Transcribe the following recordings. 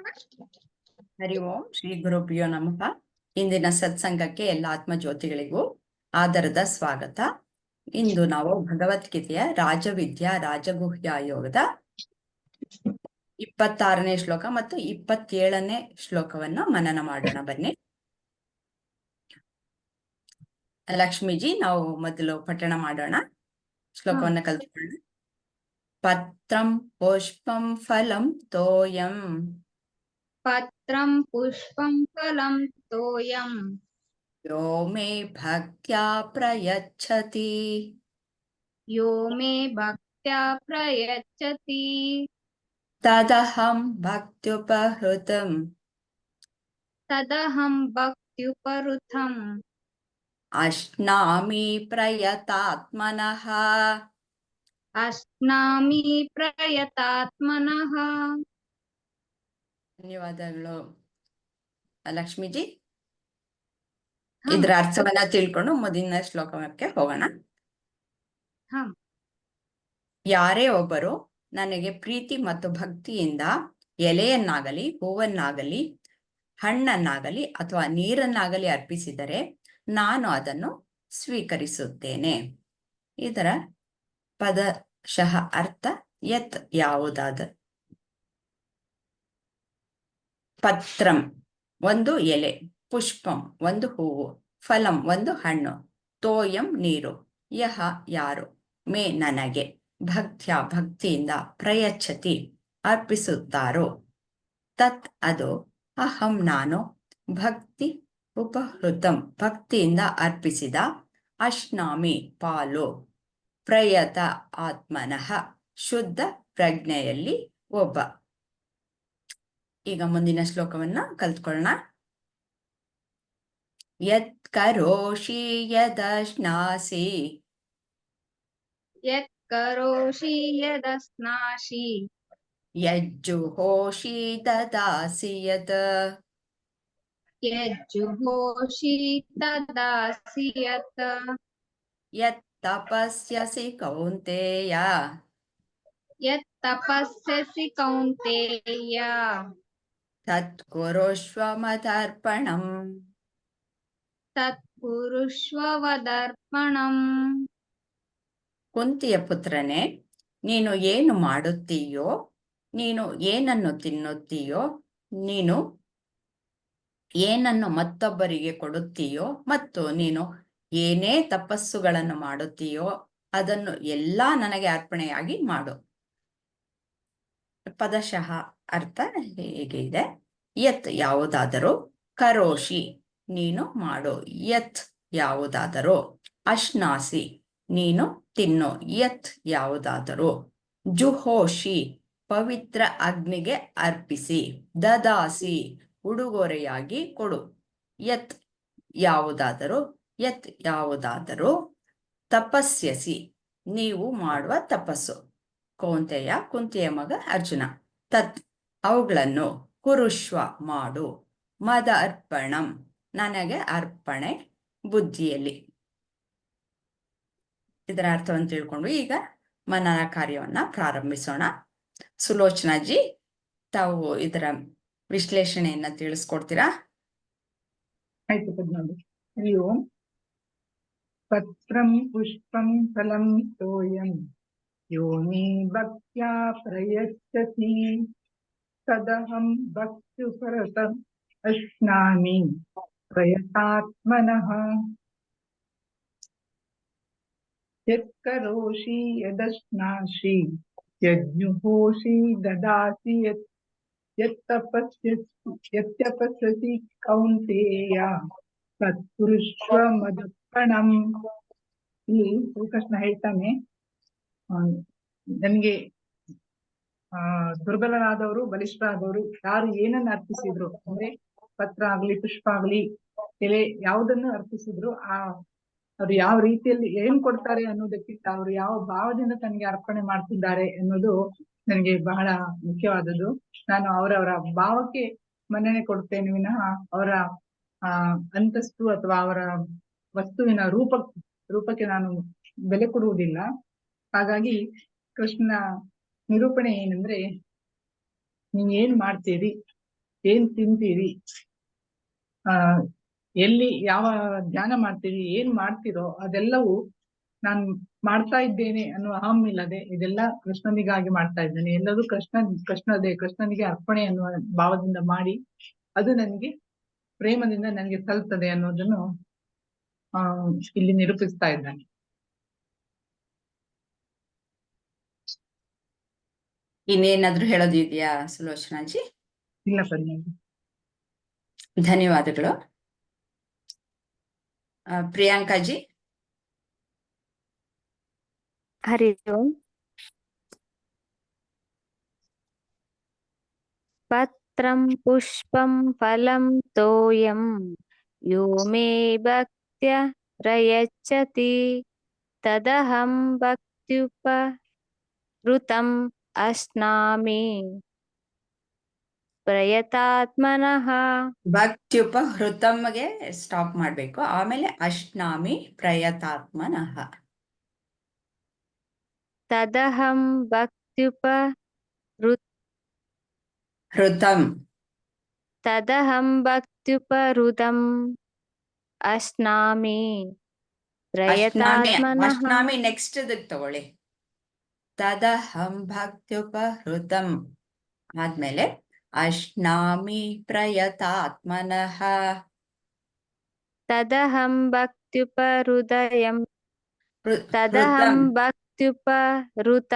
ಹರಿ ಓಂ, ಶ್ರೀ ಗುರುಭ್ಯೋ ನಮಃ. ಇಂದಿನ ಸತ್ಸಂಗಕ್ಕೆ ಎಲ್ಲ ಆತ್ಮಜ್ಯೋತಿಗಳಿಗೂ ಆದರದ ಸ್ವಾಗತ. ಇಂದು ನಾವು ಭಗವದ್ಗೀತೆಯ ರಾಜವಿದ್ಯಾ ರಾಜಗುಹ್ಯ ಯೋಗದ ಇಪ್ಪತ್ತಾರನೇ ಶ್ಲೋಕ ಮತ್ತು ಇಪ್ಪತ್ತೇಳನೇ ಶ್ಲೋಕವನ್ನು ಮನನ ಮಾಡೋಣ ಬನ್ನಿ. ಲಕ್ಷ್ಮೀಜಿ, ನಾವು ಮೊದಲು ಪಠಣ ಮಾಡೋಣ. ಶ್ಲೋಕವನ್ನ ಕಲ್ತ್ಕೊಳ್ಳೋಣ. ಪತ್ರಂ ಪುಷ್ಪಂ ಫಲಂ ತೋಯಂ. पत्रं पुष्पं फलं तोयं यो मे भक्त्या प्रयच्छति। यो मे भक्त्या प्रयच्छति। तदहं भक्त्युपहृतम्। तदहं भक्त्युपरुथम् अश्नामि प्रयतात्मनः। अश्नामि प्रयतात्मनः। ಧನ್ಯವಾದಗಳು. ಲಕ್ಷ್ಮೀಜಿ? ಇದರ ಅರ್ಥವನ್ನ ತಿಳ್ಕೊಂಡು ಮುಂದಿನ ಶ್ಲೋಕಕ್ಕೆ ಹೋಗೋಣ. ಹಾ. ಯಾರೇ ಒಬ್ಬರು ನನಗೆ ಪ್ರೀತಿ ಮತ್ತು ಭಕ್ತಿಯಿಂದ ಎಲೆಯನ್ನಾಗಲಿ ಹೂವನ್ನಾಗಲಿ ಹಣ್ಣನ್ನಾಗಲಿ ಅಥವಾ ನೀರನ್ನಾಗಲಿ ಅರ್ಪಿಸಿದರೆ ನಾನು ಅದನ್ನು ಸ್ವೀಕರಿಸುತ್ತೇನೆ. ಇದರ ಪದಶಃ ಅರ್ಥ ಯತ್ ಯಾವುದಾದ ಪತ್ರಂ, ಒಂದು ಎಲೆ, ಪುಷ್ಪಂ, ಒಂದು ಹೂವು, ಫಲಂ, ಒಂದು ಹಣ್ಣು, ತೋಯಂ ನೀರು, ಯಹ ಯಾರು, ಮೇ ನನಗೆ, ಭಕ್ತ್ಯ ಭಕ್ತಿಯಿಂದ ಪ್ರಯಚ್ಛತಿ ಅರ್ಪಿಸುತ್ತಾರೋ. ತತ್ ಅದು, ಅಹಂ ನಾನು, ಭಕ್ತಿ ಉಪಹೃತಂ, ಭಕ್ತಿಯಿಂದ ಅರ್ಪಿಸಿದ ಅಶ್ನಾಮಿ ಪಾಲು, ಪ್ರಯತ ಆತ್ಮನಃ, ಶುದ್ಧ ಪ್ರಜ್ಞೆಯಲ್ಲಿ ಒಬ್ಬ. ಈಗ ಮುಂದಿನ ಶ್ಲೋಕವನ್ನ ಕಲ್ತ್ಕೊಳ್ಳೋಣ. ಯತ್ ಕರೋಷಿ ಯದಶ್ನಾಸಿ ಯತ್ ಕರೋಷಿ ಯದಸ್ನಾಸಿ. ಯಜ್ಜುಹೋಷಿ ತದಾಸಿ ಯತ್ ಯಜ್ಜುಹೋಷಿ ತದಾಸಿ ಯತ್. ಯತ್ ತಪಸ್ಯಸಿ ಕೌಂತೆಯ. ಯತ್ ತಪಸ್ಯಸಿ ಕೌಂತೆಯ. ತತ್ ಕುರುಷ್ವ ಮದರ್ಪಣಂ तत् कुरुष्व वदर्पणम् ಕುಂತಿಯ ಪುತ್ರನೇ ನೀನು ಏನು ಮಾಡುತ್ತೀಯೋ ನೀನು ಏನನ್ನು ತಿನ್ನುತ್ತೀಯೋ ನೀನು ಏನನ್ನು ಮತ್ತೊಬ್ಬರಿಗೆ ಕೊಡುತ್ತೀಯೋ ಮತ್ತು ನೀನು ಏನೇ ತಪಸ್ಸುಗಳನ್ನು ಮಾಡುತ್ತೀಯೋ ಅದನ್ನು ಎಲ್ಲಾ ನನಗೆ ಅರ್ಪಣೆಯಾಗಿ ಮಾಡು ಪದಶಃ ಅರ್ಥ ಹೇಗೆ ಇದೆ? ಯತ್ ಯಾವುದಾದರೂ ಕರೋಶಿ ನೀನು ಮಾಡು. ಯತ್ ಯಾವುದಾದರೂ ಅಶ್ನಾಸಿ, ನೀನು ತಿನ್ನು. ಯತ್ ಯಾವುದಾದರೂ ಜುಹೋಶಿ ಪವಿತ್ರ ಅಗ್ನಿಗೆ ಅರ್ಪಿಸಿ. ದದಾಸಿ, ಉಡುಗೊರೆಯಾಗಿ ಕೊಡು. ಯತ್ ಯಾವುದಾದರೂ ಯತ್ ಯಾವುದಾದರೂ ತಪಸ್ಯಸಿ. ನೀವು ಮಾಡುವ ತಪಸ್ಸು. ಕೌಂತೆಯ ಕುಂತಿಯ ಮಗ ಅರ್ಜುನ. ತತ್, ಅವುಗಳನ್ನು ಕುರುಶ್ವ ಮಾಡು, ಮದ ಅರ್ಪಣಂ, ನನಗೆ ಅರ್ಪಣೆ ಬುದ್ಧಿಯಲ್ಲಿ. ಇದರ ಅರ್ಥವನ್ನು ತಿಳ್ಕೊಂಡು ಈಗ ಮನನ ಕಾರ್ಯವನ್ನ ಪ್ರಾರಂಭಿಸೋಣ. ಸುಲೋಚನಾಜಿ ತಾವು ಇದರ ವಿಶ್ಲೇಷಣೆಯನ್ನ ತಿಳಿಸ್ಕೊಡ್ತೀರಾ? ಆಯ್ತು ಹರಿ ಓಂ. ಪತ್ರಂ ಪುಷ್ಪಂ ಫಲಂ ತೋಯಂ. ಯೋ ಮೇ ಭಕ್ತ್ಯಾ ಪ್ರಯಚ್ಛತಿ ತದಹಂ ಭಕ್ತ್ಯುಪರತಂ ಅಶ್ನಾಮಿ ಪ್ರಯತಾತ್ಮನಃ ಯತ್ಕರೋಷಿ ಯದಶ್ನಾಸಿ ಯಜ್ಞುಹೋಷಿ ದದಾಸಿ ಯತ್ ಯತ್ತಪಸ್ಯಸಿ ಯತ್ಯಪಸ್ಯಸಿ ಕೌಂತೆಯ ತತ್ಪುರುಷ್ವ ಮದರ್ಪಣಂ ಇಲ್ಲಿ ಶ್ರೀಕೃಷ್ಣ ಹೇಳ್ತಾನೆ ನನಗೆ ಆ, ದುರ್ಬಲರಾದವರು, ಬಲಿಷ್ಠರಾದವರು ಯಾರು ಏನನ್ನ ಅರ್ಪಿಸಿದ್ರು, ಅಂದ್ರೆ ಪತ್ರ ಆಗ್ಲಿ, ಪುಷ್ಪ ಆಗ್ಲಿ ಎಲೆ ಯಾವುದನ್ನು ಅರ್ಪಿಸಿದ್ರು, ಆ, ಅವ್ರು ಯಾವ ರೀತಿಯಲ್ಲಿ ಏನ್ ಕೊಡ್ತಾರೆ ಅನ್ನೋದಕ್ಕಿಂತ ಅವ್ರು ಯಾವ ಭಾವದಿಂದ ತನಗೆ ಅರ್ಪಣೆ ಮಾಡ್ತಿದ್ದಾರೆ ಅನ್ನೋದು ನನಗೆ ಬಹಳ ಮುಖ್ಯವಾದದ್ದು. ನಾನು ಅವರವರ ಭಾವಕ್ಕೆ ಮನ್ನಣೆ ಕೊಡ್ತೇನೆ ವಿನಃ ಅವರ, ಆ, ಅಂತಸ್ತು ಅಥವಾ ಅವರ ವಸ್ತುವಿನ ರೂಪ, ರೂಪಕ್ಕೆ ನಾನು ಬೆಲೆ ಕೊಡುವುದಿಲ್ಲ. ಹಾಗಾಗಿ ಕೃಷ್ಣನ ನಿರೂಪಣೆ ಏನಂದ್ರೆ ನೀವ್ ಏನ್ ಮಾಡ್ತೀರಿ, ಏನ್ ತಿಂತೀರಿ, ಆ, ಎಲ್ಲಿ ಯಾವ ಧ್ಯಾನ ಮಾಡ್ತೀರಿ, ಏನ್ ಮಾಡ್ತೀರೋ ಅದೆಲ್ಲವೂ ನಾನು ಮಾಡ್ತಾ ಇದ್ದೇನೆ ಅನ್ನುವ ಅಹಂ ಇಲ್ಲದೆ ಇದೆಲ್ಲ ಕೃಷ್ಣನಿಗಾಗಿ ಮಾಡ್ತಾ ಇದ್ದೇನೆ. ಎಲ್ಲರೂ ಕೃಷ್ಣ, ಕೃಷ್ಣದೇ, ಕೃಷ್ಣನಿಗೆ ಅರ್ಪಣೆ ಅನ್ನುವ ಭಾವದಿಂದ ಮಾಡಿ ಅದು ನನಗೆ ಪ್ರೇಮದಿಂದ ನನಗೆ ತಲುಪ್ತದೆ ಅನ್ನೋದನ್ನು, ಆ, ಇಲ್ಲಿ ನಿರೂಪಿಸ್ತಾ ಇದ್ದಾನೆ. ಇನ್ನೇನಾದ್ರೂ ಹೇಳೋದು ಇದೆಯಾ ಸುಲೋಚನಾಜಿ ಇಲ್ಲ ಧನ್ಯವಾದಗಳು ಪ್ರಿಯಾಂಕಾಜಿ ಹರಿಯೋ ಪತ್ರಂ ಪುಷ್ಪಂ ಫಲಂ ತೋಯಂ ಯೋ ಮೇ ಭಕ್ತ್ಯ ರಯಚ್ಚತಿ ತದಹಂ ಭಕ್ತ್ಯುಪ ಋತಂ अश्नामि प्रयतात्मनः ಭಕ್ತ್ಯುಪಹೃತಮ್ಗೆ ಸ್ಟಾಪ್ ಮಾಡ್ಬೇಕು ಆಮೇಲೆ ಅಶ್ನಾಮಿ ಪ್ರಯತಾತ್ಮನಃ तदहं भक्त्युपहृ ಹೃತಂ तदहं भक्त्युपहृतम् अश्नामि ಅಶ್ನಾಮಿ प्रयतात्मनः ಅಶ್ನಾಮಿ ನೆಕ್ಸ್ಟ್ ಇದಕ್ ತಗೊಳ್ಳಿ तदहम भक्त्युपहृत। आदमे अश्नामी प्रयतात्मन। तदहम भक्त्युपहृदय। तदहम भक्त्युपहृत।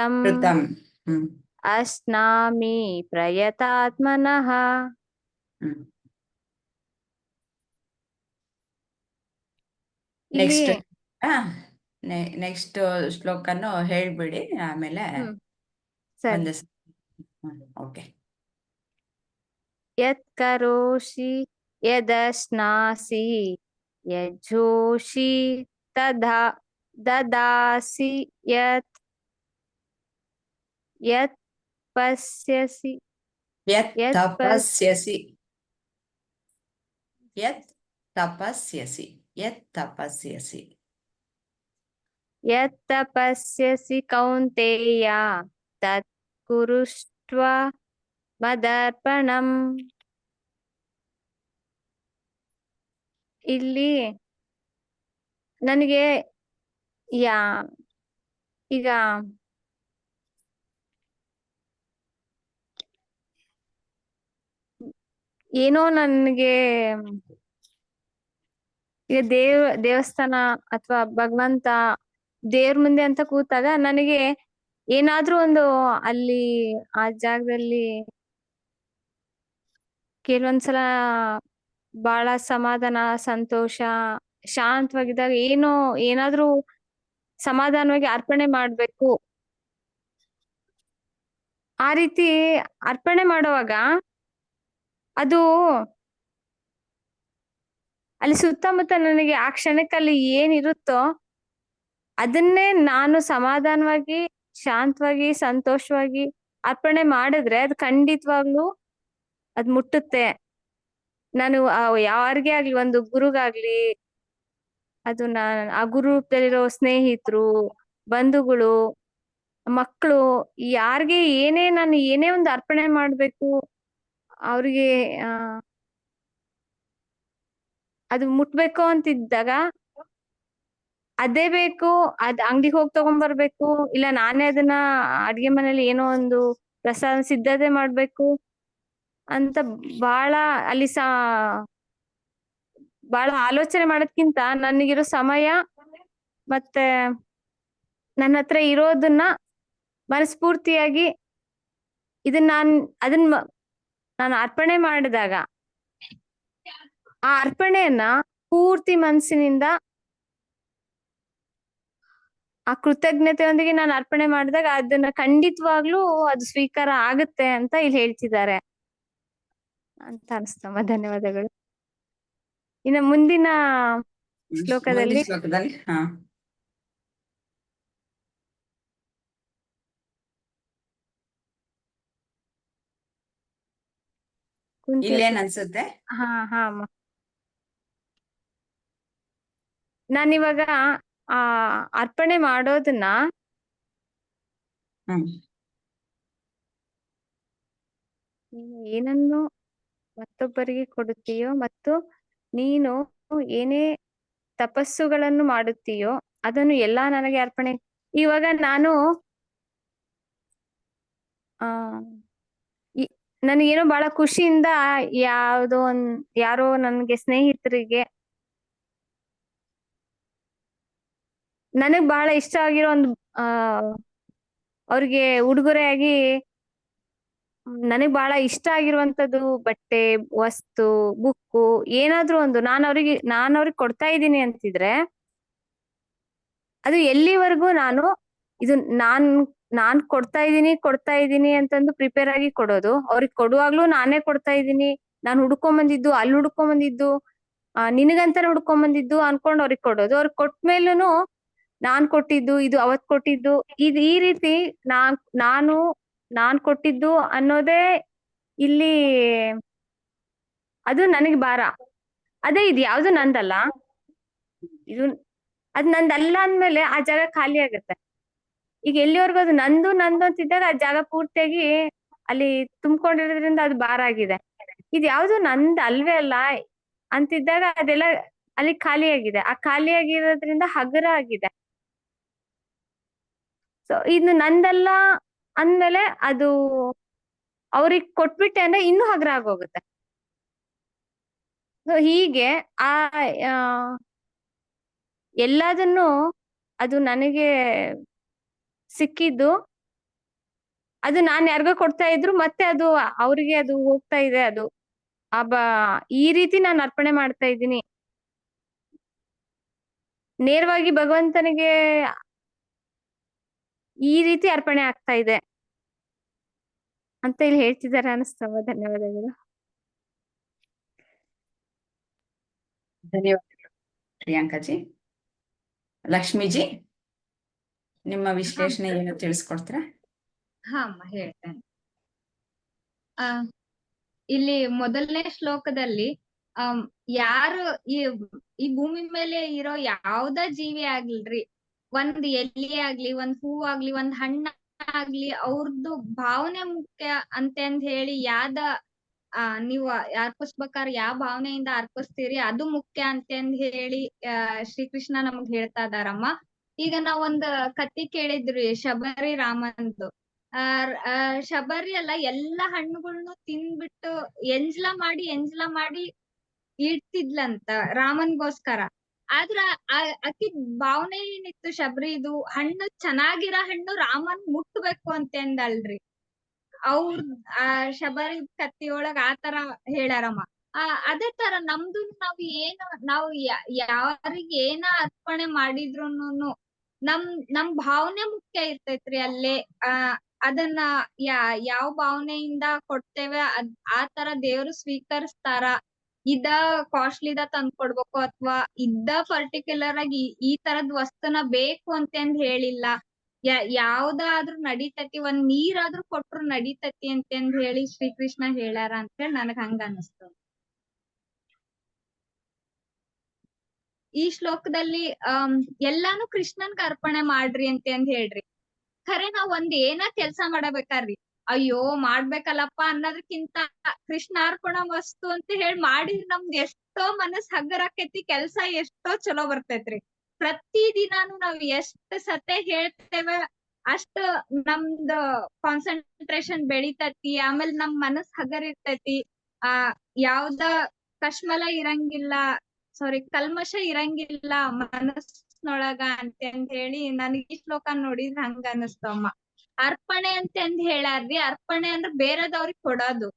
हम्म। अश्नामी प्रयतात्मन। नेक्स्ट हम्म। ನೆಕ್ಸ್ಟ್ ಶ್ಲೋಕನು ಹೇಳ್ಬಿಡಿ ಆಮೇಲೆ ಹ್ಮ್. ಸರಿ. ಒಂದೇ ಓಕೆ ಯತ್ ಕರೋಷಿ ಯದಶ್ನಾಸಿ ಯಜ್ಜೋಷಿ ತದಾ ದದಾಸಿ ಯತ್ ಯತ್ ಪಶ್ಯಸಿ ಯತ್ ಯತ್ ಪಸ್- ತಪಸ್ಯಸಿ. ಯತ್ ತಪಸ್ಯಸಿ ಯತ್ ತಪಸ್ಯಸಿ. ತಪಸ್ಯಸಿ ಕೌಂತೆಯ ತತ್ ಕುರುಷ್ವ ಮದರ್ಪಣಂ ಇಲ್ಲಿ ನನಗೆ ಯಾ, ಈಗ ಏನೋ ನನಗೆ ಈಗ ದೇವ್, ದೇವಸ್ಥಾನ ಅಥವಾ ಭಗವಂತ ದೇವ್ರ ಮುಂದೆ ಅಂತ ಕೂತಾಗ ನನಗೆ ಏನಾದ್ರೂ ಒಂದು ಅಲ್ಲಿ ಆ ಜಾಗದಲ್ಲಿ ಕೆಲವೊಂದ್ಸಲ ಬಹಳ ಸಮಾಧಾನ, ಸಂತೋಷ, ಶಾಂತವಾಗಿದ್ದಾಗ ಏನೋ ಏನಾದ್ರೂ ಸಮಾಧಾನವಾಗಿ ಅರ್ಪಣೆ ಮಾಡ್ಬೇಕು. ಆ ರೀತಿ ಅರ್ಪಣೆ ಮಾಡುವಾಗ ಅದು ಅಲ್ಲಿ ಸುತ್ತಮುತ್ತ ನನಗೆ ಆ ಕ್ಷಣಕ್ಕಲ್ಲಿ ಏನಿರುತ್ತೋ ಅದನ್ನೇ ನಾನು ಸಮಾಧಾನವಾಗಿ, ಶಾಂತವಾಗಿ, ಸಂತೋಷವಾಗಿ ಅರ್ಪಣೆ ಮಾಡಿದ್ರೆ ಅದು ಖಂಡಿತವಾಗ್ಲೂ ಅದ್ ಮುಟ್ಟುತ್ತೆ. ನಾನು ಯಾರಿಗೆ ಆಗ್ಲಿ, ಒಂದು ಗುರುಗಾಗ್ಲಿ, ಅದು ನಾನ್ ಆ ಗುರು ರೂಪದಲ್ಲಿರೋ ಸ್ನೇಹಿತರು, ಬಂಧುಗಳು, ಮಕ್ಕಳು, ಯಾರಿಗೆ ಏನೇ ನಾನು ಏನೇ ಒಂದು ಅರ್ಪಣೆ ಮಾಡ್ಬೇಕು, ಅವ್ರಿಗೆ ಅದು ಮುಟ್ಬೇಕು ಅಂತಿದ್ದಾಗ ಅದೇ ಬೇಕು, ಅದ್ ಅಂಗಡಿಗೆ ಹೋಗಿ ತಗೊಂಡ್ಬರ್ಬೇಕು ಇಲ್ಲ ನಾನೇ ಅದನ್ನ ಅಡ್ಗೆ ಮನೇಲಿ ಏನೋ ಒಂದು ಪ್ರಸಾದ ಸಿದ್ಧತೆ ಮಾಡ್ಬೇಕು ಅಂತ ಬಹಳ ಅಲ್ಲಿ ಸಾ ಬಹಳ ಆಲೋಚನೆ ಮಾಡೋದ್ಕಿಂತ ನನಗಿರೋ ಸಮಯ ಮತ್ತೆ ನನ್ನ ಹತ್ರ ಇರೋದನ್ನ ಮನಸ್ಫೂರ್ತಿಯಾಗಿ ಇದನ್ನ ನಾನ್ ಅದನ್ನ ನಾನು ಅರ್ಪಣೆ ಮಾಡಿದಾಗ ಆ ಅರ್ಪಣೆಯನ್ನ ಪೂರ್ತಿ ಮನಸ್ಸಿನಿಂದ ಆ ಕೃತಜ್ಞತೆಯೊಂದಿಗೆ ನಾನು ಅರ್ಪಣೆ ಮಾಡಿದಾಗ ಅದನ್ನ ಖಂಡಿತವಾಗ್ಲೂ ಅದು ಸ್ವೀಕಾರ ಆಗುತ್ತೆ ಅಂತ ಇಲ್ಲಿ ಹೇಳ್ತಿದ್ದಾರೆ. ಅಂತ ಅನ್ಸ್ತಮ್ಮ ಧನ್ಯವಾದಗಳು. ಇನ್ನು ಮುಂದಿನ ಶ್ಲೋಕದಲ್ಲಿ ಅನ್ಸುತ್ತೆ? ಹಾ ಹಾ ನಾನಿವಾಗ ಆ ಅರ್ಪಣೆ ಮಾಡೋದನ್ನ ನೀನು ಏನನ್ನು ಮತ್ತೊಬ್ಬರಿಗೆ ಕೊಡುತ್ತೀಯೋ ಮತ್ತು ನೀನು ಏನೇ ತಪಸ್ಸುಗಳನ್ನು ಮಾಡುತ್ತೀಯೋ ಅದನ್ನು ಎಲ್ಲಾ ನನಗೆ ಅರ್ಪಣೆ. ಇವಾಗ ನಾನು ಆ ನನಗೇನೋ ಬಹಳ ಖುಷಿಯಿಂದ ಯಾವುದೋ ಒಂದ್ ಯಾರೋ ನನ್ಗೆ ಸ್ನೇಹಿತರಿಗೆ ನನಗ್ ಬಹಳ ಇಷ್ಟ ಆಗಿರೋ ಒಂದು, ಆ, ಅವ್ರಿಗೆ ಉಡುಗೊರೆಯಾಗಿ ನನಗ್ ಬಹಳ ಇಷ್ಟ ಆಗಿರುವಂತದ್ದು ಬಟ್ಟೆ, ವಸ್ತು, ಬುಕ್ಕು, ಏನಾದ್ರೂ ಒಂದು. ನಾನು ಅವ್ರಿಗೆ ನಾನು ಅವ್ರಿಗೆ ಕೊಡ್ತಾ ಇದ್ದೀನಿ ಅಂತಿದ್ರೆ ಅದು ಎಲ್ಲಿವರೆಗೂ ನಾನು ಇದು ನಾನ್ ನಾನ್ ಕೊಡ್ತಾ ಇದ್ದೀನಿ ಕೊಡ್ತಾ ಇದ್ದೀನಿ ಅಂತಂದು ಪ್ರಿಪೇರ್ ಆಗಿ ಕೊಡೋದು. ಅವ್ರಿಗೆ ಕೊಡುವಾಗ್ಲೂ ನಾನೇ ಕೊಡ್ತಾ ಇದ್ದೀನಿ. ನಾನು ಹುಡ್ಕೊಂಡ್ ಬಂದಿದ್ದು ಅಲ್ಲಿ ಹುಡ್ಕೊಂಡ್ ಬಂದಿದ್ದು ನಿನಗಂತಾನೆ ಹುಡ್ಕೊಂಡ್ ಬಂದಿದ್ದು ಅನ್ಕೊಂಡು ಅವ್ರಿಗೆ ಕೊಡೋದು. ಅವ್ರಿಗೆ ಕೊಟ್ಮೇಲೂನು ನಾನ್ ಕೊಟ್ಟಿದ್ದು, ಇದು ಅವತ್ ಕೊಟ್ಟಿದ್ದು, ಇದು ಈ ರೀತಿ ನಾನ್, ನಾನು, ನಾನ್ ಕೊಟ್ಟಿದ್ದು ಅನ್ನೋದೇ ಇಲ್ಲಿ ಅದು ನನಗೆ ಭಾರ. ಅದೇ ಇದು ಯಾವ್ದು ನಂದಲ್ಲ. ಇದು ಅದ್ ನಂದಲ್ಲ ಅಂದ್ಮೇಲೆ ಆ ಜಾಗ ಖಾಲಿ ಆಗುತ್ತೆ. ಈಗ ಎಲ್ಲಿವರೆಗೂ ಅದು ನಂದು ನಂದು ಅಂತಿದ್ದಾಗ ಆ ಜಾಗ ಪೂರ್ತಿಯಾಗಿ ಅಲ್ಲಿ ತುಂಬಿಕೊಂಡಿರೋದ್ರಿಂದ ಅದು ಭಾರ ಆಗಿದೆ. ಇದು ಯಾವ್ದು ನಂದ್ ಅಲ್ವೇ ಅಲ್ಲ ಅಂತಿದ್ದಾಗ ಅದೆಲ್ಲ ಅಲ್ಲಿ ಖಾಲಿ ಆಗಿದೆ. ಆ ಖಾಲಿಯಾಗಿರೋದ್ರಿಂದ ಹಗುರ ಆಗಿದೆ. ಸೊ ಇದು ನಂದಲ್ಲ ಅಂದ್ಮೇಲೆ ಅದು ಅವ್ರಿಗೆ ಕೊಟ್ಬಿಟ್ಟೆ ಅಂದ್ರೆ ಇನ್ನೂ ಹಗ್ರ ಆಗೋಗುತ್ತೆ. ಸೊ ಹೀಗೆ ಆ, ಎಲ್ಲದನ್ನು ಅದು ನನಗೆ ಸಿಕ್ಕಿದ್ದು. ಅದು ನಾನು ಯಾರಿಗೋ ಕೊಡ್ತಾ ಇದ್ರು, ಮತ್ತೆ ಅದು ಅವ್ರಿಗೆ ಅದು ಹೋಗ್ತಾ ಇದೆ, ಅದು ಆ ಬ, ಈ ರೀತಿ ನಾನು ಅರ್ಪಣೆ ಮಾಡ್ತಾ ಇದ್ದೀನಿ. ನೇರವಾಗಿ ಭಗವಂತನಿಗೆ ಈ ರೀತಿ ಅರ್ಪಣೆ ಆಗ್ತಾ ಇದೆ. ಅಂತ ಇಲ್ಲಿ ಹೇಳ್ತಿದ್ದಾರೆ ಅನಿಸ್ತವ ಧನ್ಯವಾದಗಳು. ಧನ್ಯವಾದಗಳು ಪ್ರಿಯಾಂಕಾಜಿ. ಲಕ್ಷ್ಮೀಜಿ ನಿಮ್ಮ ವಿಶ್ಲೇಷಣೆ ಏನು ತಿಳಿಸ್ಕೊಡ್ತೀರಾ? ಹಾ ಅಮ್ಮ ಹೇಳ್ತೇನೆ. ಆ ಇಲ್ಲಿ ಮೊದಲನೇ ಶ್ಲೋಕದಲ್ಲಿ ಆ ಯಾರು ಈ ಈ ಭೂಮಿ ಮೇಲೆ ಇರೋ ಯಾವ್ದ ಜೀವಿ ಆಗ್ಲಿಲ್ರಿ ಒಂದ್ ಎಲೆ ಆಗ್ಲಿ ಒಂದ್ ಹೂ ಆಗ್ಲಿ ಒಂದ್ ಹಣ್ಣ ಆಗ್ಲಿ ಅವ್ರದ್ದು ಭಾವನೆ ಮುಖ್ಯ ಅಂತಂದ್ ಹೇಳಿ ಯಾವ್ದ ಆ ನೀವು ಅರ್ಪಿಸ್ಬೇಕಾದ್ರೆ ಯಾವ ಭಾವನೆಯಿಂದ ಅರ್ಪಿಸ್ತೀರಿ ಅದು ಮುಖ್ಯ ಅಂತಂದ್ ಹೇಳಿ ಶ್ರೀಕೃಷ್ಣ ನಮಗ್ ಹೇಳ್ತಾ ಇದಾರಮ್ಮ ಈಗ ನಾವೊಂದ್ ಕತಿ ಕೇಳಿದ್ರಿ ಶಬರಿ ರಾಮಂದು ಆ, ಶಬರಿ ಅಲ್ಲ ಎಲ್ಲಾ ಹಣ್ಣುಗಳನ್ನು ತಿಂದ್ಬಿಟ್ಟು ಎಂಜ್ಲ ಮಾಡಿ ಎಂಜ್ಲ ಮಾಡಿ ಇಡ್ತಿದ್ಲಂತ ರಾಮನ್ಗೋಸ್ಕರ. ಆದ್ರ ಆಕಿ ಭಾವನೆ ಏನಿತ್ತು ಶಬರಿದು, ಹಣ್ಣು ಚೆನ್ನಾಗಿರೋ ಹಣ್ಣು ರಾಮನ್ ಮುಟ್ಬೇಕು ಅಂತಂದಲ್ರಿ. ಅವ್ರ ಆ ಶಬರಿ ಕತ್ತಿಯೊಳಗ ಆತರ ಹೇಳಾರಮ್ಮ. ಆ ಅದೇ ತರ ನಮ್ದು ನಾವ್ ಏನು, ನಾವು ಯಾರಿಗೆ ಏನ ಅರ್ಪಣೆ ಮಾಡಿದ್ರುನು ನಮ್ ನಮ್ ಭಾವನೆ ಮುಖ್ಯ ಇರ್ತೈತ್ರಿ ಅಲ್ಲೇ. ಆ ಅದನ್ನ ಯಾ, ಯಾವ ಭಾವನೆಯಿಂದ ಕೊಡ್ತೇವೆ ಆ ತರ ದೇವ್ರು ಸ್ವೀಕರಿಸ್ತಾರ. ಇದ ಕಾಸ್ಟ್ಲಿದ ತಂದ್ ಕೊಡ್ಬೇಕು ಅಥವಾ ಇದ್ದ ಪರ್ಟಿಕ್ಯುಲರ್ ಆಗಿ ಈ- ತರದ್ ವಸ್ತುನ ಬೇಕು ಅಂತಂದ್ ಹೇಳಿಲ್ಲ. ಯಾ, ಯಾವ್ದಾದ್ರೂ ನಡಿತತಿ, ಒಂದ್ ನೀರಾದ್ರೂ ಕೊಟ್ರು ನಡಿತತಿ ಅಂತಂದ್ ಹೇಳಿ ಶ್ರೀಕೃಷ್ಣ ಹೇಳ್ಯಾರ ಅಂತೇಳಿ ನನಗ್ ಹಂಗ ಅನಸ್ತು ಈ ಶ್ಲೋಕದಲ್ಲಿ ಅಹ್ ಎಲ್ಲಾನು ಕೃಷ್ಣನ್ಗ ಅರ್ಪಣೆ ಮಾಡ್ರಿ ಅಂತ ಅಂದ್ ಹೇಳ್ರಿ. ಖರೆ ನಾವ್ ಒಂದ್ ಏನ ಕೆಲ್ಸ ಮಾಡಬೇಕಾರ್ರಿ? ಅಯ್ಯೋ ಮಾಡ್ಬೇಕಲ್ಲಪ್ಪ ಅನ್ನೋದಕ್ಕಿಂತ ಕೃಷ್ಣಾರ್ಪಣ ವಸ್ತು ಅಂತ ಹೇಳಿ ಮಾಡಿದ್ರ ನಮ್ಗೆ ಎಷ್ಟೋ ಮನಸ್ ಹಗ್ಗರಾಕೈತಿ ಕೆಲ್ಸ ಎಷ್ಟೋ ಚಲೋ ಬರ್ತೈತ್ರಿ. ಪ್ರತಿ ದಿನಾನು ನಾವ್ ಎಷ್ಟ್ ಸತೆ ಹೇಳ್ತೇವ, ಅಷ್ಟ ನಮ್ದ ಕಾನ್ಸಂಟ್ರೇಷನ್ ಬೆಳಿತತಿ, ಆಮೇಲೆ ನಮ್ ಮನಸ್ ಹಗರ್ ಇರ್ತೈತಿ. ಆ, ಯಾವ್ದ ಕಶ್ಮಲ ಇರಂಗಿಲ್ಲ ಸಾರಿ ಕಲ್ಮಶ ಇರಂಗಿಲ್ಲ ಮನಸ್ನೊಳಗ ಅಂತ ಹೇಳಿ ನನಗೆ ಈ ಶ್ಲೋಕ ನೋಡಿದ್ರ ಹಂಗ ಅನಸ್ತಮ್ಮ ಅರ್ಪಣೆ ಅಂತಂದ್ ಹೇಳಾರ್ರಿ. ಅರ್ಪಣೆ ಅಂದ್ರೆ ಬೇರೆದವ್ರಿಗ್ ಕೊಡೋದು.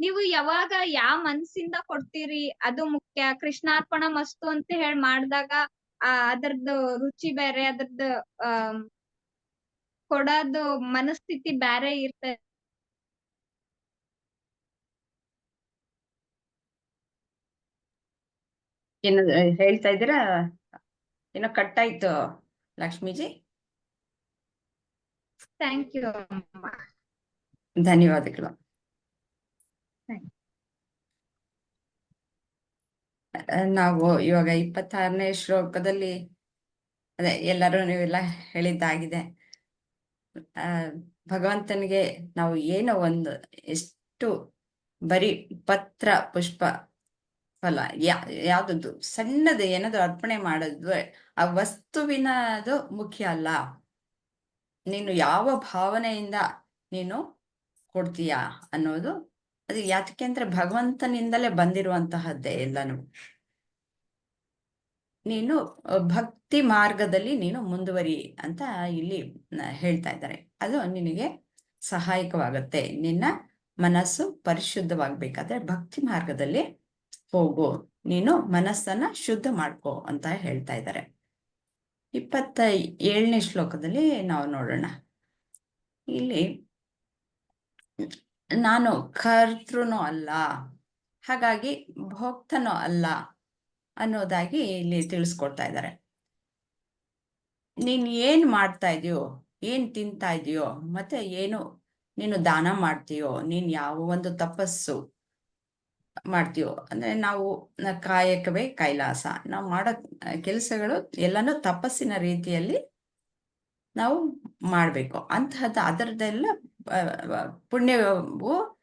ನೀವು ಯಾವಾಗ ಯಾವ ಮನ್ಸಿಂದ ಕೊಡ್ತೀರಿ? ಅದು ಮುಖ್ಯ. ಕೃಷ್ಣಾರ್ಪಣ ಮಸ್ತು ಅಂತ ಹೇಳಿ ಮಾಡ್ದಾಗ, ಆ ರುಚಿ ಬೇರೆ, ಅದ್ರದ್ದು ಆ ಕೊಡೋದು ಮನಸ್ಥಿತಿ ಬೇರೆ ಇರ್ತ ಏನು ಹೇಳ್ತಾ ಇದ್ದೀರಾ? ಏನೋ ಕಟ್ ಆಯ್ತು ಲಕ್ಷ್ಮೀಜಿ. ಥ್ಯಾಂಕ್ ಯು ಅಮ್ಮ ಧನ್ಯವಾದಗಳು. ನಾವು ಇವಾಗ ಇಪ್ಪತ್ತಾರನೇ ಶ್ಲೋಕದಲ್ಲಿ ಅದೇ ಎಲ್ಲರೂ ನೀವೆಲ್ಲ ಹೇಳಿದ್ದಾಗಿದೆ. ಆ ಭಗವಂತನಿಗೆ ನಾವು ಏನೋ ಒಂದು ಎಷ್ಟು ಬರೀ ಪತ್ರ ಪುಷ್ಪ ಫಲ ಯಾ ಯಾವ್ದದ್ದು ಸಣ್ಣದು ಏನಾದ್ರು ಅರ್ಪಣೆ ಮಾಡೋದು ಆ ವಸ್ತುವಿನದು ಮುಖ್ಯ ಅಲ್ಲ. ನೀನು ಯಾವ ಭಾವನೆಯಿಂದ ನೀನು ಕೊಡ್ತೀಯ ಅನ್ನೋದು ಅದು ಯಾತಕ್ಕೆ ಅಂದ್ರೆ ಭಗವಂತನಿಂದಲೇ ಬಂದಿರುವಂತಹದ್ದೇ ಎಲ್ಲಾನು. ನೀನು ಭಕ್ತಿ ಮಾರ್ಗದಲ್ಲಿ ನೀನು ಮುಂದುವರಿ ಅಂತ ಇಲ್ಲಿ ಹೇಳ್ತಾ ಇದ್ದಾರೆ. ಅದು ನಿನಗೆ ಸಹಾಯಕವಾಗುತ್ತೆ. ನಿನ್ನ ಮನಸ್ಸು ಪರಿಶುದ್ಧವಾಗಬೇಕಾದ್ರೆ ಭಕ್ತಿ ಮಾರ್ಗದಲ್ಲಿ ಹೋಗು. ನೀನು ಮನಸ್ಸನ್ನ ಶುದ್ಧ ಮಾಡ್ಕೋ ಅಂತ ಹೇಳ್ತಾ ಇದ್ದಾರೆ. ಇಪ್ಪತ್ತ, ಏಳನೇ ಶ್ಲೋಕದಲ್ಲಿ ನಾವು ನೋಡೋಣ. ಇಲ್ಲಿ, ನಾನು ಕರ್ತೃನೂ ಅಲ್ಲ, ಹಾಗಾಗಿ ಭೋಕ್ತನೂ ಅಲ್ಲ ಅನ್ನೋದಾಗಿ ಇಲ್ಲಿ ತಿಳಿಸ್ಕೊಡ್ತಾ ಇದ್ದಾರೆ. ನೀನ್ ಏನ್ ಮಾಡ್ತಾ ಇದೆಯೋ, ಏನ್ ತಿಂತಾ ಇದೆಯೋ, ಮತ್ತೆ ಏನು ನೀನು ದಾನ ಮಾಡ್ತೀಯೋ, ನೀನ್ ಯಾವ ಒಂದು ತಪಸ್ಸು ಮಾಡ್ತೀಯೋ? ಅಂದ್ರೆ ನಾವು ಕಾಯಕವೇ ಕೈಲಾಸ. ನಾವು ಮಾಡೋ ಕೆಲಸಗಳು ಎಲ್ಲಾನು ತಪಸ್ಸಿನ ರೀತಿಯಲ್ಲಿ ನಾವು ಮಾಡಬೇಕು. ಆ, ಆ, ಪುಣ್ಯವು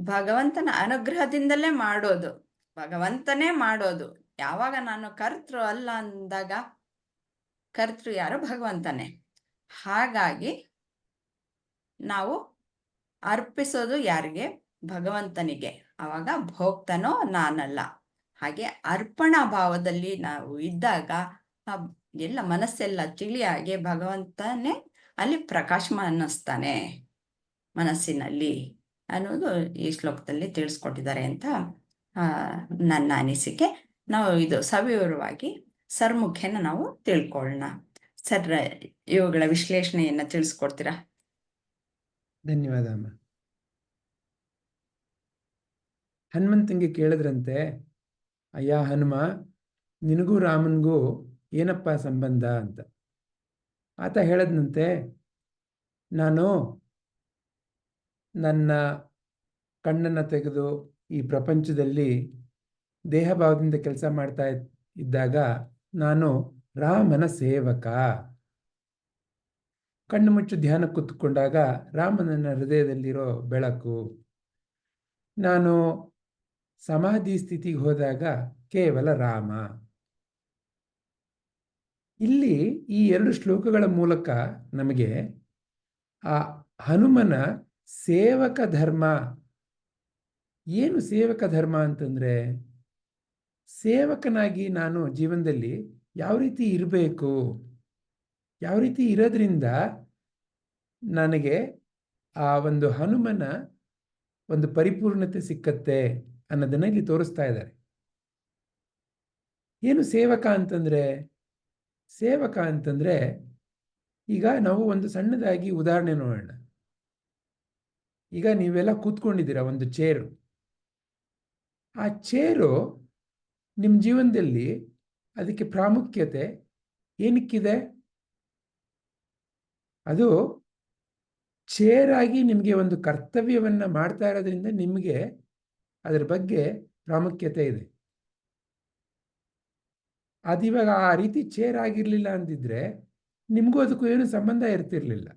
ಭಗವಂತನ ಅನುಗ್ರಹದಿಂದಲೇ ಮಾಡೋದು. ಭಗವಂತನೇ ಮಾಡೋದು. ಯಾವಾಗ ನಾನು ಕರ್ತೃ ಅಲ್ಲ ಅಂದಾಗ ಕರ್ತೃ ಯಾರು? ಭಗವಂತನೇ. ಹಾಗಾಗಿ ನಾವು ಅರ್ಪಿಸೋದು ಯಾರಿಗೆ? ಭಗವಂತನಿಗೆ. ಆವಾಗ ಭೋಕ್ತನೋ ನಾನಲ್ಲ. ಹಾಗೆ ಅರ್ಪಣಾ ಭಾವದಲ್ಲಿ ನಾವು ಇದ್ದಾಗ ಎಲ್ಲ ಮನಸ್ಸೆಲ್ಲ ತಿಳಿಯಾಗೆ ಭಗವಂತನೇ ಅಲ್ಲಿ ಪ್ರಕಾಶಮಾನಿಸ್ತಾನೆ ಮನಸ್ಸಿನಲ್ಲಿ ಅನ್ನೋದು ಈ ಶ್ಲೋಕದಲ್ಲಿ ತಿಳಿಸ್ಕೊಟ್ಟಿದ್ದಾರೆ ಅಂತ ನನ್ನ ಅನಿಸಿಕೆ. ನಾವು ಇದು ಸವಿವರವಾಗಿ ಸರ್ಮುಖೇನ ನಾವು ತಿಳ್ಕೊಳ್ಳೋಣ ಸರ್, ಇವುಗಳ ವಿಶ್ಲೇಷಣೆಯನ್ನ ತಿಳಿಸ್ಕೊಡ್ತೀರಾ? ಧನ್ಯವಾದ ಅಮ್ಮ ಹನುಮಂತಂಗೆ ಕೇಳಿದ್ರಂತೆ, ಅಯ್ಯ ಹನುಮ, ನಿನಗೂ ರಾಮನಿಗೂ ಏನಪ್ಪ ಸಂಬಂಧ? ಅಂತ. ಆತ ಹೇಳದ್ನಂತೆ, ನಾನು ನನ್ನ ಕಣ್ಣನ್ನು ತೆಗೆದು ಈ ಪ್ರಪಂಚದಲ್ಲಿ ದೇಹಭಾವದಿಂದ ಕೆಲಸ ಮಾಡ್ತಾ ಇದ್ದಾಗ ನಾನು ರಾಮನ ಸೇವಕ. ಕಣ್ಣು ಮುಚ್ಚು ಧ್ಯಾನ ಕೂತ್ಕೊಂಡಾಗ ರಾಮನನ್ನ ಹೃದಯದಲ್ಲಿರೋ ಬೆಳಕು. ನಾನು ಸಮಾಧಿ ಸ್ಥಿತಿಗೆ ಹೋದಾಗ ಕೇವಲ ರಾಮ. ಇಲ್ಲಿ ಈ ಎರಡು ಶ್ಲೋಕಗಳ ಮೂಲಕ ನಮಗೆ ಆ ಹನುಮನ ಸೇವಕ ಧರ್ಮ. ಏನು ಸೇವಕ ಧರ್ಮ ಅಂತಂದ್ರೆ, ಸೇವಕನಾಗಿ ನಾನು ಜೀವನದಲ್ಲಿ ಯಾವ ರೀತಿ ಇರಬೇಕು, ಯಾವ ರೀತಿ ಇರೋದ್ರಿಂದ ನನಗೆ ಆ ಒಂದು ಹನುಮನ ಒಂದು ಪರಿಪೂರ್ಣತೆ ಸಿಕ್ಕತ್ತೆ ಅನ್ನೋದನ್ನ ಇಲ್ಲಿ ತೋರಿಸ್ತಾ ಇದ್ದಾರೆ. ಏನು ಸೇವಕ ಅಂತಂದ್ರೆ ಸೇವಕ ಅಂತಂದ್ರೆ ಈಗ ನಾವು ಒಂದು ಸಣ್ಣದಾಗಿ ಉದಾಹರಣೆ ನೋಡೋಣ. ಈಗ ನೀವೆಲ್ಲ ಕೂತ್ಕೊಂಡಿದ್ದೀರಾ ಒಂದು ಚೇರು ಆ ಚೇರು ನಿಮ್ಮ ಜೀವನದಲ್ಲಿ ಅದಕ್ಕೆ ಪ್ರಾಮುಖ್ಯತೆ ಏನಕ್ಕಿದೆ? ಅದು ಚೇರಾಗಿ ನಿಮಗೆ ಒಂದು ಕರ್ತವ್ಯವನ್ನ ಮಾಡ್ತಾ ಇರೋದ್ರಿಂದ ನಿಮಗೆ ಅದರ ಬಗ್ಗೆ ಪ್ರಾಮುಖ್ಯತೆ ಇದೆ. ಅದಿವಾಗ ಆ ರೀತಿ ಚೇರ್ ಆಗಿರಲಿಲ್ಲ ಅಂದಿದ್ರೆ ನಿಮಗೂ ಅದಕ್ಕೂ ಏನು ಸಂಬಂಧ ಇರ್ತಿರ್ಲಿಲ್ಲ.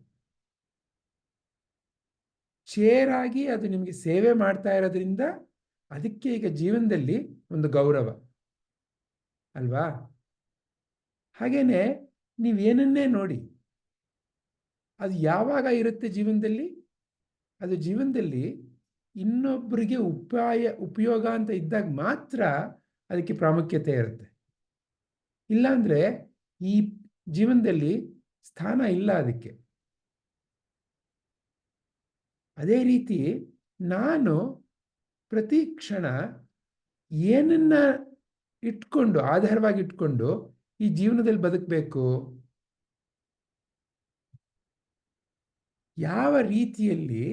ಚೇರ್ ಆಗಿ ಅದು ನಿಮಗೆ ಸೇವೆ ಮಾಡ್ತಾ ಇರೋದ್ರಿಂದ ಅದಕ್ಕೆ ಈಗ ಜೀವನದಲ್ಲಿ ಒಂದು ಗೌರವ. ಅಲ್ವಾ? ಹಾಗೇನೆ ನೀವೇನನ್ನೇ ನೋಡಿ, ಅದು ಯಾವಾಗ ಇರುತ್ತೆ ಜೀವನದಲ್ಲಿ? ಅದು ಜೀವನದಲ್ಲಿ ಇನ್ನೊಬ್ಬರಿಗೆ ಉಪಾಯ, ಉಪಯೋಗ ಅಂತ ಇದ್ದಾಗ ಮಾತ್ರ ಅದಕ್ಕೆ ಪ್ರಾಮುಖ್ಯತೆ ಇರುತ್ತೆ. ಇಲ್ಲಾಂದ್ರೆ ಈ ಜೀವನದಲ್ಲಿ ಸ್ಥಾನ ಇಲ್ಲ ಅದಕ್ಕೆ. ಅದೇ ರೀತಿ ನಾನು ಪ್ರತಿ ಕ್ಷಣ ಏನನ್ನ ಇಟ್ಕೊಂಡು, ಆಧಾರವಾಗಿ ಇಟ್ಕೊಂಡು ಈ ಜೀವನದಲ್ಲಿ ಬದುಕಬೇಕು? ಯಾವ ರೀತಿಯಲ್ಲಿ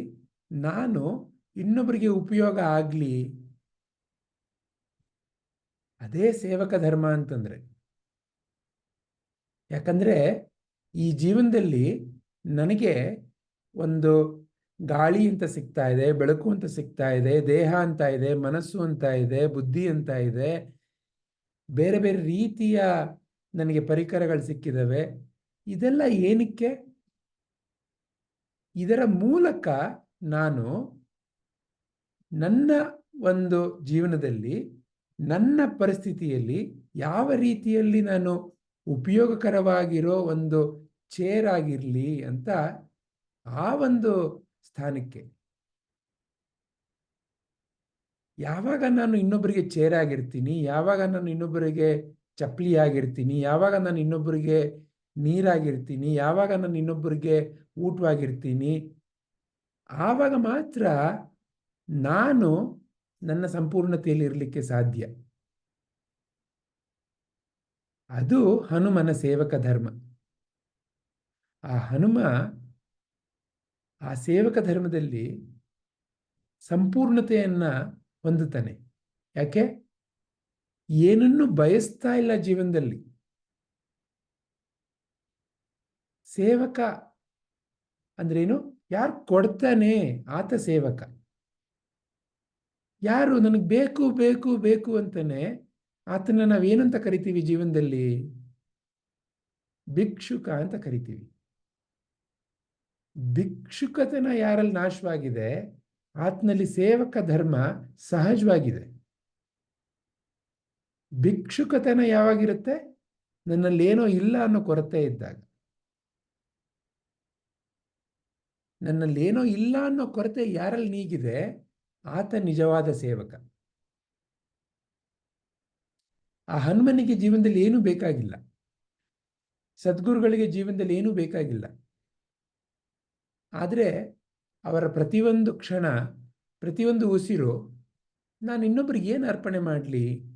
ನಾನು ಇನ್ನೊಬ್ಬರಿಗೆ ಉಪಯೋಗ ಆಗಲಿ, ಅದೇ ಸೇವಕ ಧರ್ಮ ಅಂತಂದ್ರೆ. ಯಾಕಂದ್ರೆ ಈ ಜೀವನದಲ್ಲಿ ನನಗೆ ಒಂದು ಗಾಳಿ ಅಂತ ಸಿಗ್ತಾ ಇದೆ, ಬೆಳಕು ಅಂತ ಸಿಗ್ತಾ ಇದೆ, ದೇಹ ಅಂತ ಇದೆ, ಮನಸ್ಸು ಅಂತ ಇದೆ, ಬುದ್ಧಿ ಅಂತ ಇದೆ, ಬೇರೆ ಬೇರೆ ರೀತಿಯ ನನಗೆ ಪರಿಕರಗಳು ಸಿಕ್ಕಿದವೆ. ಇದೆಲ್ಲ ಏನಕ್ಕೆ? ಇದರ ಮೂಲಕ ನಾನು ನನ್ನ ಒಂದು ಜೀವನದಲ್ಲಿ, ನನ್ನ ಪರಿಸ್ಥಿತಿಯಲ್ಲಿ ಯಾವ ರೀತಿಯಲ್ಲಿ ನಾನು ಉಪಯೋಗಕರವಾಗಿರೋ ಒಂದು ಚೇರ್ ಆಗಿರಲಿ ಅಂತ ಆ ಒಂದು ಸ್ಥಾನಕ್ಕೆ. ಯಾವಾಗ ನಾನು ಇನ್ನೊಬ್ಬರಿಗೆ ಚೇರ್ ಆಗಿರ್ತೀನಿ, ಯಾವಾಗ ನಾನು ಇನ್ನೊಬ್ಬರಿಗೆ ಚಪ್ಪಲಿ ಆಗಿರ್ತೀನಿ, ಯಾವಾಗ ನಾನು ಇನ್ನೊಬ್ಬರಿಗೆ ನೀರಾಗಿರ್ತೀನಿ, ಯಾವಾಗ ನಾನು ಇನ್ನೊಬ್ಬರಿಗೆ ಊಟವಾಗಿರ್ತೀನಿ, ಆವಾಗ ಮಾತ್ರ ನಾನು ನನ್ನ ಸಂಪೂರ್ಣತೆಯಲ್ಲಿ ಇರಲಿಕ್ಕೆ ಸಾಧ್ಯ. ಅದು ಹನುಮನ ಸೇವಕ ಧರ್ಮ. ಆ ಹನುಮ ಆ ಸೇವಕ ಧರ್ಮದಲ್ಲಿ ಸಂಪೂರ್ಣತೆಯನ್ನ ಹೊಂದುತ್ತಾನೆ. ಯಾಕೆ? ಏನನ್ನು ಬಯಸ್ತಾ ಇಲ್ಲ ಜೀವನದಲ್ಲಿ. ಸೇವಕ ಅಂದ್ರೇನು? ಯಾರು ಕೊಡ್ತಾನೆ ಆತ ಸೇವಕ. ಯಾರು ನನಗೆ ಬೇಕು ಬೇಕು ಬೇಕು ಅಂತಾನೆ ಆತನ ನಾವೇನಂತ ಕರಿತೀವಿ ಜೀವನದಲ್ಲಿ? ಭಿಕ್ಷುಕ ಅಂತ ಕರಿತೀವಿ. ಭಿಕ್ಷುಕತನ ಯಾರಲ್ಲಿ ನಾಶವಾಗಿದೆ? ಆತನಲ್ಲಿ ಸೇವಕ ಧರ್ಮ ಸಹಜವಾಗಿದೆ. ಭಿಕ್ಷುಕತನ ಯಾವಾಗಿರುತ್ತೆ? ನನ್ನಲ್ಲಿ ಏನೋ ಇಲ್ಲ ಅನ್ನೋ ಕೊರತೆ ಇದ್ದಾಗ. ನನ್ನಲ್ಲಿ ಏನೋ ಇಲ್ಲ ಅನ್ನೋ ಕೊರತೆ ಯಾರಲ್ಲಿ ನೀಗಿದೆ? ಆತ ನಿಜವಾದ ಸೇವಕ. ಆ ಹನುಮನಿಗೆ ಜೀವನದಲ್ಲಿ ಏನೂ ಬೇಕಾಗಿಲ್ಲ. ಸದ್ಗುರುಗಳಿಗೆ ಜೀವನದಲ್ಲಿ ಏನೂ ಬೇಕಾಗಿಲ್ಲ. ಆದರೆ ಅವರ ಪ್ರತಿಯೊಂದು ಕ್ಷಣ, ಪ್ರತಿಯೊಂದು ಉಸಿರು, ನಾನು ಇನ್ನೊಬ್ಬರಿಗೆ ಏನು ಅರ್ಪಣೆ ಮಾಡಲಿ?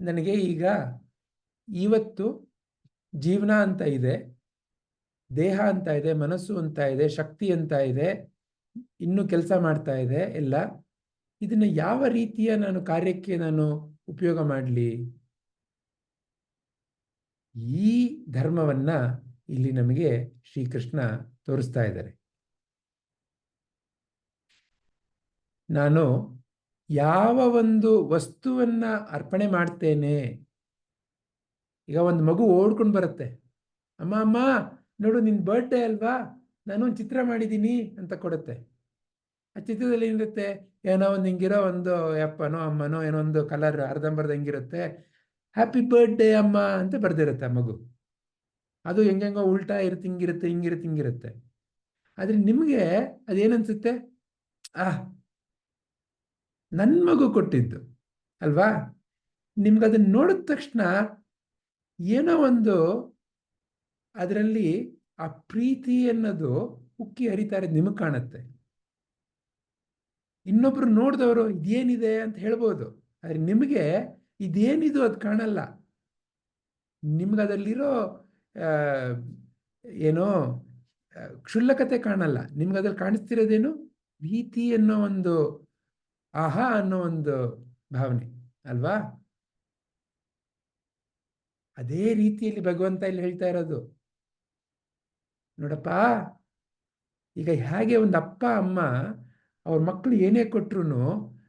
ನನಗೆ ಈಗ ಇವತ್ತು ಜೀವನ ಅಂತ ಇದೆ, ದೇಹ ಅಂತ ಇದೆ, ಮನಸ್ಸು ಅಂತ ಇದೆ, ಶಕ್ತಿ ಅಂತ ಇದೆ ಇನ್ನು ಕೆಲಸ ಮಾಡ್ತಾ ಇದೆ ಎಲ್ಲ. ಇದನ್ನ ಯಾವ ರೀತಿಯ ನಾನು ಕಾರ್ಯಕ್ಕೆ ನಾನು ಉಪಯೋಗ ಮಾಡಲಿ? ಈ ಧರ್ಮವನ್ನ ಇಲ್ಲಿ ನಮಗೆ ಶ್ರೀಕೃಷ್ಣ ತೋರಿಸ್ತಾ ಇದ್ದಾರೆ. ನಾನು ಯಾವ ಒಂದು ವಸ್ತುವನ್ನ ಅರ್ಪಣೆ ಮಾಡ್ತೇನೆ? ಈಗ ಒಂದು ಮಗು ಓಡ್ಕೊಂಡು ಬರುತ್ತೆ. ಅಮ್ಮ ಅಮ್ಮ, ನೋಡು ನಿನ್ ಬರ್ಡೇ ಅಲ್ವಾ? ನಾನು ಒಂದು ಚಿತ್ರ ಮಾಡಿದ್ದೀನಿ ಅಂತ ಕೊಡುತ್ತೆ. ಆ ಚಿತ್ರದಲ್ಲಿ ಏನಿರುತ್ತೆ? ಏನೋ ಒಂದು ಹಿಂಗಿರೋ ಒಂದು ಅಪ್ಪನೋ, ಅಮ್ಮನೋ ಏನೋ ಒಂದು ಕಲರ್ ಅರ್ಧಂಬರ್ಧ ಹೆಂಗಿರುತ್ತೆ. ಹ್ಯಾಪಿ ಬರ್ಡೇ ಅಮ್ಮ ಅಂತ ಬರ್ದಿರುತ್ತೆ ಮಗು. ಅದು ಹೆಂಗೆಂಗೋ ಉಲ್ಟಾ ಇರುತ್ತೆ, ಹಿಂಗಿರುತ್ತೆ ಹಿಂಗಿರುತ್ತೆ ಹಿಂಗಿರುತ್ತೆ. ಆದ್ರೆ ನಿಮಗೆ ಅದೇನನ್ಸುತ್ತೆ? ಆ ನನ್ನ ಮಗು ಕೊಟ್ಟಿದ್ದು, ಅಲ್ವಾ? ನಿಮ್ಗೆ ಅದನ್ನ ನೋಡಿದ ತಕ್ಷಣ ಏನೋ ಒಂದು ಅದರಲ್ಲಿ ಆ ಪ್ರೀತಿ ಅನ್ನೋದು ಉಕ್ಕಿ ಹರಿತಾರೆ, ನಿಮಗೆ ಕಾಣುತ್ತೆ. ಇನ್ನೊಬ್ರು ನೋಡಿದವರು, ಇದೇನಿದೆ ಅಂತ ಹೇಳ್ಬೋದು. ಆದರೆ ನಿಮಗೆ ಇದೇನಿದು ಅದು ಕಾಣಲ್ಲ. ನಿಮ್ಗೆ ಅದರಲ್ಲಿರೋ ಏನೋ ಕ್ಷುಲ್ಲಕತೆ ಕಾಣಲ್ಲ. ನಿಮ್ಗೆ ಅದ್ರಲ್ಲಿ ಕಾಣಿಸ್ತಿರೋದೇನು? ಪ್ರೀತಿ ಅನ್ನೋ ಒಂದು, ಆಹಾ ಅನ್ನೋ ಒಂದು ಭಾವನೆ, ಅಲ್ವಾ? ಅದೇ ರೀತಿಯಲ್ಲಿ ಭಗವಂತ ಇಲ್ಲಿ ಹೇಳ್ತಾ ಇರೋದು. ನೋಡಪ್ಪ, ಈಗ ಹೇಗೆ ಒಂದು ಅಪ್ಪ, ಅಮ್ಮ ಅವ್ರ ಮಕ್ಕಳು ಏನೇ ಕೊಟ್ರು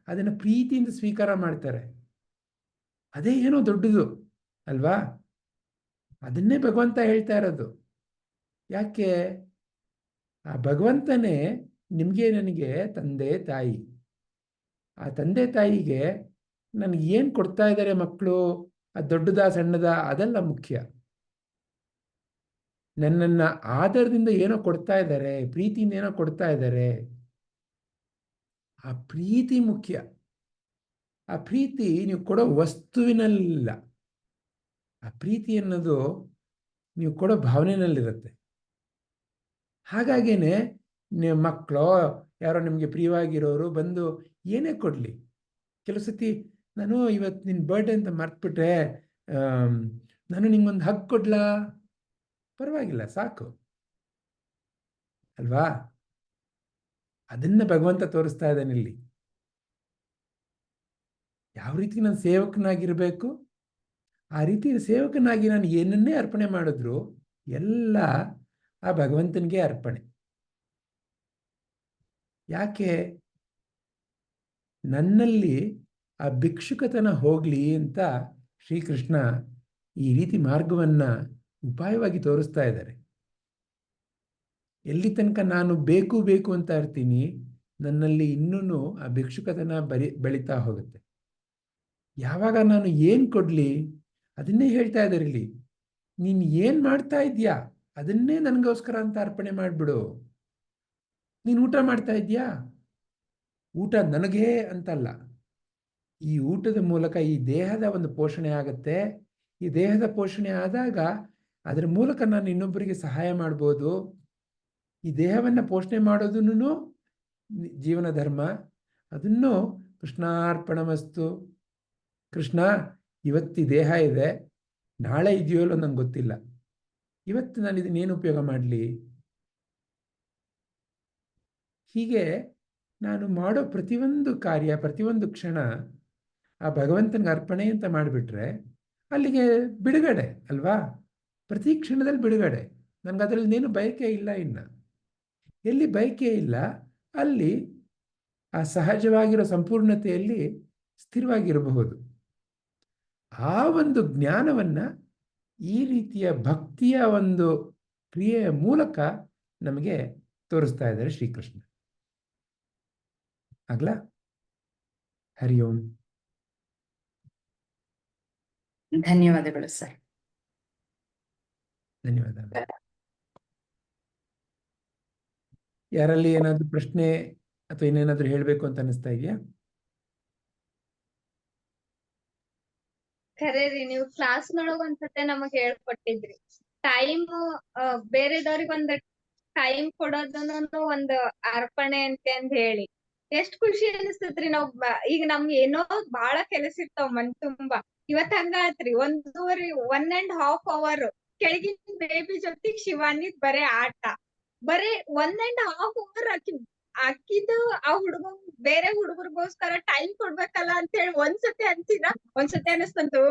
ಅದನ್ನು ಪ್ರೀತಿಯಿಂದ ಸ್ವೀಕಾರ ಮಾಡ್ತಾರೆ. ಅದೇ ಏನೋ ದೊಡ್ಡದು, ಅಲ್ವಾ? ಅದನ್ನೇ ಭಗವಂತ ಹೇಳ್ತಾ ಇರೋದು. ಯಾಕೆ? ಆ ಭಗವಂತನೇ ನಿಮಗೆ ನನಗೆ ತಂದೆ, ತಾಯಿ. ಆ ತಂದೆ, ತಾಯಿಗೆ ನನಗೆ ಏನು ಕೊಡ್ತಾ ಇದ್ದಾರೆ ಮಕ್ಕಳು? ಆ ದೊಡ್ಡದ, ಸಣ್ಣದ, ಅದೆಲ್ಲ ಮುಖ್ಯ. ನನ್ನನ್ನ ಆಧಾರದಿಂದ ಏನೋ ಕೊಡ್ತಾ ಇದ್ದಾರೆ, ಪ್ರೀತಿಯಿಂದ ಏನೋ ಕೊಡ್ತಾ ಇದ್ದಾರೆ. ಆ ಪ್ರೀತಿ ಮುಖ್ಯ. ಆ ಪ್ರೀತಿ ನೀವು ಕೊಡೋ ವಸ್ತುವಿನಲ್ಲ ಆ ಪ್ರೀತಿ ಅನ್ನೋದು ನೀವು ಕೊಡೋ ಭಾವನೆಯಲ್ಲಿರುತ್ತೆ. ಹಾಗಾಗೇನೆ ನಿಮ್ಮ ಮಕ್ಕಳು, ಯಾರೋ ನಿಮಗೆ ಪ್ರಿಯವಾಗಿರೋರು ಬಂದು ಏನೇ ಕೊಡಲಿ. ಕೆಲವು ಸತಿ ನಾನು ಇವತ್ತು ನಿನ್ನ ಬರ್ಡೇ ಅಂತ ಮರ್ತ್ಬಿಟ್ರೆ ನಾನು ನಿಂಗೊಂದು ಹಗ್ ಕೊಡ್ಲಾ? ಪರವಾಗಿಲ್ಲ, ಸಾಕು. ಅಲ್ವಾ? ಅದನ್ನ ಭಗವಂತ ತೋರಿಸ್ತಾ ಇದ್ದಾನೆ ಇಲ್ಲಿ. ಯಾವ ರೀತಿ ನಾನು ಸೇವಕನಾಗಿರ್ಬೇಕು? ಆ ರೀತಿ ಸೇವಕನಾಗಿ ನಾನು ಏನನ್ನೇ ಅರ್ಪಣೆ ಮಾಡಿದ್ರು ಎಲ್ಲ ಆ ಭಗವಂತನಿಗೆ ಅರ್ಪಣೆ. ಯಾಕೆ? ನನ್ನಲ್ಲಿ ಆ ಭಿಕ್ಷುಕತನ ಹೋಗ್ಲಿ ಅಂತ ಶ್ರೀಕೃಷ್ಣ ಈ ರೀತಿ ಮಾರ್ಗವನ್ನ ಉಪಾಯವಾಗಿ ತೋರಿಸ್ತಾ ಇದ್ದಾರೆ. ಎಲ್ಲಿ ತನಕ ನಾನು ಬೇಕು ಬೇಕು ಅಂತ ಇರ್ತೀನಿ, ನನ್ನಲ್ಲಿ ಇನ್ನೂ ಆ ಭಿಕ್ಷುಕತನ ಬರಿ, ಬೆಳೀತಾ ಹೋಗುತ್ತೆ. ಯಾವಾಗ ನಾನು ಏನು ಕೊಡಲಿ? ಅದನ್ನೇ ಹೇಳ್ತಾ ಇದ್ದಾರೆ ಇಲ್ಲಿ. ನೀನು ಏನು ಮಾಡ್ತಾ ಇದ್ದೀಯಾ ಅದನ್ನೇ ನನಗೋಸ್ಕರ ಅಂತ ಅರ್ಪಣೆ ಮಾಡಿಬಿಡು. ನೀನು ಊಟ ಮಾಡ್ತಾ ಇದ್ದೀಯಾ ಊಟ ನನಗೇ ಅಂತಲ್ಲ. ಈ ಊಟದ ಮೂಲಕ ಈ ದೇಹದ ಒಂದು ಪೋಷಣೆ ಆಗುತ್ತೆ. ಈ ದೇಹದ ಪೋಷಣೆ ಆದಾಗ ಅದರ ಮೂಲಕ ನಾನು ಇನ್ನೊಬ್ಬರಿಗೆ ಸಹಾಯ ಮಾಡ್ಬೋದು. ಈ ದೇಹವನ್ನು ಪೋಷಣೆ ಮಾಡೋದನ್ನು ಜೀವನ ಧರ್ಮ. ಅದನ್ನು ಕೃಷ್ಣಾರ್ಪಣ ಕೃಷ್ಣಾರ್ಪಣಮಸ್ತು. ಕೃಷ್ಣ, ಇವತ್ತು ದೇಹ ಇದೆ, ನಾಳೆ ಇದೆಯೋ ಇಲ್ಲೋ ನಂಗೆ ಗೊತ್ತಿಲ್ಲ. ಇವತ್ತು ನಾನು ಇದನ್ನೇನು ಉಪಯೋಗ ಮಾಡಲಿ? ಹೀಗೆ ನಾನು ಮಾಡೋ ಪ್ರತಿಯೊಂದು ಕಾರ್ಯ, ಪ್ರತಿಯೊಂದು ಕ್ಷಣ ಆ ಭಗವಂತನಿಗೆ ಅರ್ಪಣೆ ಅಂತ ಮಾಡಿಬಿಟ್ರೆ ಅಲ್ಲಿಗೆ ಬಿಡುಗಡೆ, ಅಲ್ವಾ? ಪ್ರತಿ ಕ್ಷಣದಲ್ಲಿ ಬಿಡುಗಡೆ. ನನಗೆ ಅದರಲ್ಲಿ ನೀನು ಬಯಕೆ ಇಲ್ಲ ಇನ್ನು. ಎಲ್ಲಿ ಬಯಕೆ ಇಲ್ಲ, ಅಲ್ಲಿ ಆ ಸಹಜವಾಗಿರೋ ಸಂಪೂರ್ಣತೆಯಲ್ಲಿ ಸ್ಥಿರವಾಗಿರಬಹುದು. ಆ ಒಂದು ಜ್ಞಾನವನ್ನು ಈ ರೀತಿಯ ಭಕ್ತಿಯ ಒಂದು ಕ್ರಿಯೆಯ ಮೂಲಕ ನಮಗೆ ತೋರಿಸ್ತಾ ಇದ್ದಾರೆ ಶ್ರೀಕೃಷ್ಣ. ಆಗ್ಲಾ? ಹರಿ ಓಂ. ಧನ್ಯವಾದಗಳು ಸರ್. ಧನ್ಯವಾದ. ಯಾರಲ್ಲಿ ಏನಾದ್ರೂ ಪ್ರಶ್ನೆ ಅಥವಾ ಇನ್ನೇನಾದ್ರೂ ಹೇಳ್ಬೇಕು ಅಂತ ಅನಿಸ್ತಾ ಇದೆಯಾ? ಖರೆ ರೀ ನೀವು ಕ್ಲಾಸ್ ನೊಳಗ ಒಂದ್ಸತೆ ನಮಗ್ ಹೇಳ್ಕೊಟ್ಟಿದ್ರಿ. ಟೈಮ್ ಬೇರೆದವ್ರಿಗೆ ಒಂದ್ ಟೈಮ್ ಕೊಡೋದನ್ನು ಒಂದ್ ಅರ್ಪಣೆ ಅಂತ ಅಂದ್ ಹೇಳಿ. ಎಷ್ಟ್ ಖುಷಿ ಅನಿಸ್ತತ್ರಿ ನಾವ್ ಈಗ ನಮ್ಗೆ ಏನೋ ಬಹಳ ಕೆಲಸ ಇರ್ತಾವ ಮನ್ ತುಂಬಾ. ಇವತ್ ಹಂಗಾತ್ರಿ ಒಂದೂವರೆ ಒನ್ ಅಂಡ್ ಹಾಫ್ ಅವರ್ ಕೆಳಗಿನ ಬೇಬಿ ಜೊತೆಗ್ ಶಿವಾನಿದ್ ಬರೇ ಆಟ. ಬರೇ ಒಂದ್ ಅಂಡ್ ಹಾಫ್ ಅವರ್ ಆಕಿ, ಆಕಿದು ಆ ಹುಡುಗ ಬೇರೆ ಹುಡುಗರಿಗೋಸ್ಕರ ಟೈಮ್ ಕೊಡ್ಬೇಕಲ್ಲ ಅಂತ ಹೇಳಿ ಒಂದ್ಸತಿ ಅನ್ಸಿದ ಒಂದ್ಸತಿ ಅನಿಸ್ತಂತು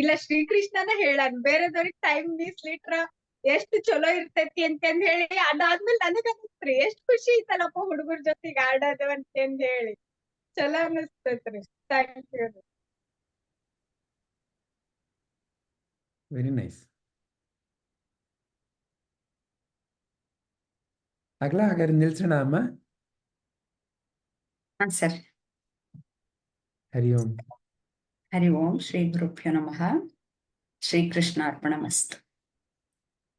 ಇಲ್ಲ ಶ್ರೀಕೃಷ್ಣನ ಹೇಳನ್, ಬೇರೆದವ್ರಿಗೆ ಟೈಮ್ ಮೀಸ್ಲಿಟ್ರ ಎಷ್ಟು ಚಲೋ ಇರ್ತೈತಿ ಅಂತಂದ್ ಹೇಳಿ, ಅದಾದ್ಮೇಲೆ ನನಗ ಅನಿಸ್ತ್ರಿ ಎಷ್ಟ್ ಖುಷಿ ಐತಲ್ಲಪ್ಪ ಹುಡುಗರ ಜೊತೆಗೆ ಆಡೋದು ಅಂತಂದ್ ಹೇಳಿ. ಚಲೋ ಅನಿಸ್ತೈತ್ರಿ. ಥ್ಯಾಂಕ್ ಯು ವೆರಿ ನೈಸ್ ಆಗ್ಲಾ ಹಾಗಾದ್ರೆ ನಿಲ್ಸೋಣ ಅಮ್ಮ ಹಾ ಸರ್ ಹರಿ ಓಂ ಹರಿ ಓಂ ಶ್ರೀ ಗುರುಭ್ಯೋ ನಮಃ ಶ್ರೀಕೃಷ್ಣ ಅರ್ಪಣಮಸ್ತು